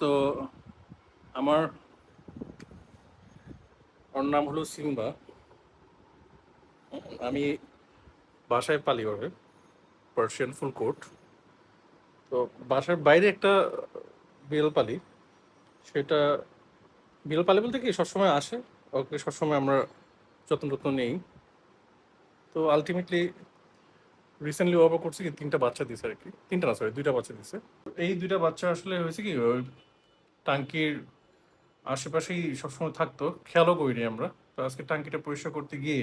তো আমার ওর নাম হলো সিম্বা। আমি বাসায় পালি ওরে পার্সিয়ান ফুল কোট তো বাসার বাইরে একটা বিড়াল পালি সেটা বিড়াল পালি বলতে কি সবসময় আসে? ওকে সবসময় আমরা যত্ন যত্ন নেই। তো আলটিমেটলি রিসেন্টলি ওভার করছে কি? তিনটা বাচ্চা দিছে আর কি। তিনটা না সরি দুইটা বাচ্চা দিছে। এই দুইটা বাচ্চা আসলে হয়েছে কি, ওই টাঙ্কির আশেপাশেই সবসময় থাকতো। খেয়ালও করিনি আমরা। তো আজকে টাঙ্কিটা পরিষ্কার করতে গিয়ে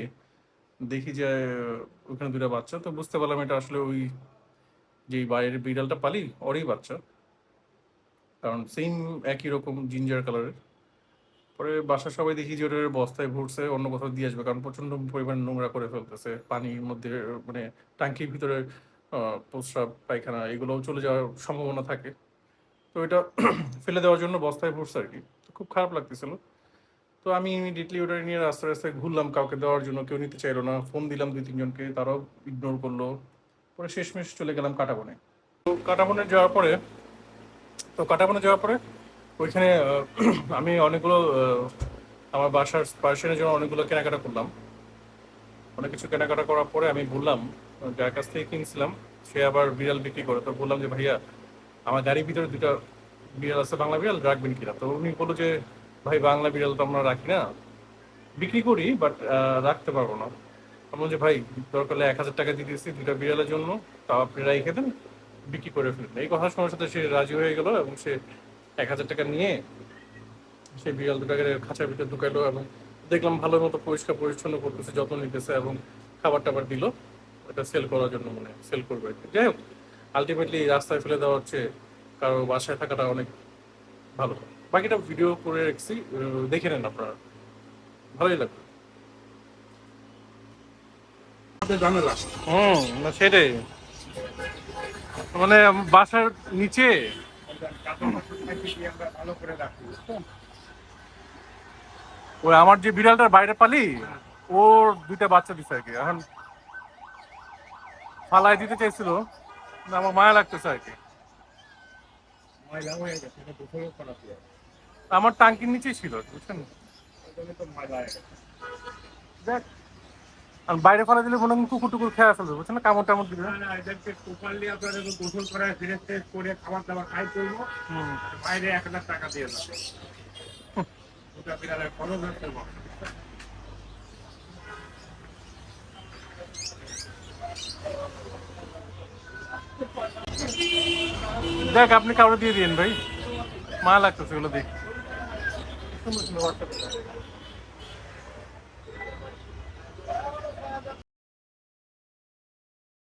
দেখি যে, ওখানে দুইটা বাচ্চা। তো বুঝতে পারলাম এটা আসলে ওই যে বাইরের বিড়ালটা পালি, ওরই বাচ্চা। কারণ সেম একই রকম জিঞ্জার কালারের পরে বাসার সবাই দেখি যে ওটার বস্তায় ভরছে, অন্য কোথাও দিয়ে আসবে, কারণ প্রচণ্ড পরিমাণ নোংরা করে ফেলতেছে। পানির মধ্যে মানে ট্যাঙ্কির ভিতরে প্রস্রাব পায়খানা, এগুলোও চলে যাওয়ার সম্ভাবনা থাকে। তো এটা ফেলে দেওয়ার জন্য বস্তায় ভরছে আর কি। খুব খারাপ লাগতেছিল। তো আমি ইমিডিয়েটলি ওটা নিয়ে রাস্তায় রাস্তায় ঘুরলাম, কাউকে দেওয়ার জন্য, কেউ নিতে চাইলো না। ফোন দিলাম দুই, তিনজনকে, তারাও ইগনোর করল। পরে শেষমেশ চলে গেলাম কাটাবনে। তো কাটাবনে যাওয়ার পরে, তো কাটাবনে যাওয়ার পরে ওইখানে আমি অনেকগুলো আমার বাসার পার্সনের জন্য অনেকগুলো কেনাকাটা করলাম। অনেক কিছু কেনাকাটা করার পরে আমি বললাম, যার কাছ থেকে কিনছিলাম, সে আবার বিড়াল বিক্রি করে। তো বললাম যে, ভাইয়া, আমার গাড়ির ভিতরে দুটো বিড়াল আছে, বাংলা বিড়াল, রাখবেন কিনা? তো উনি বলল যে, ভাই, বাংলা বিড়াল তো আমরা রাখি না। বিক্রি করি, বাট রাখতে পারব না। আমি বলছি ভাই, দরকার এক হাজার টাকা দিয়ে দিয়েছি দুটা বিড়ালের জন্য, তাও আপনি রেখে দেন, বিক্রি করে ফেলেন। এই কথা শোনার সাথে সে রাজি হয়ে গেল এবং সে এক হাজার টাকা নিয়ে সেই বিড়াল দুটাকে খাঁচার ভিতরে ঢুকাইলো এবং দেখলাম ভালো মতো পরিষ্কার পরিচ্ছন্ন করতেছে যত্ন নিতেছে এবং খাবার টাবার দিল। এটা সেল করার জন্য মানে সেল করবে আর কি। যাই হোক আলটিমেটলি রাস্তায় ফেলে দেওয়া হচ্ছে কারও বাসায় থাকাটা অনেক ভালো। বাকিটা ভিডিও করে রেখেছি দেখে নেন আপনারা। ভালোই লাগবে। হুম সেটাই। মানে বাসার নিচে ওই আমার যে বিড়ালটার বাইরে পালি ওর দুইটা বাচ্চা দিছে আর কি। এখন ফালাই দিতে চাইছিল না আমার মায়া লাগতেছে আর কি। আমার টাঙ্কির নিচেই ছিল বুঝছেন? দেখ আর বাইরে ফেলা দিলে মনে কুকুর টুকুর খেয়ে ফেলবে বুঝছেন না? কামড় টামড় দিবে না, না, এদেরকে প্রপারলি আপনাদের গোসল করে ফ্রেশ করে খাবার দাবার খাই করব বাইরে এক হাজার টাকা দিয়ে দেবো ওটা বিড়ালের খরচ হচ্ছে দেখ আপনি কাউরে দিয়ে দিন ভাই। মা লাগতেছে ওগুলো দেখ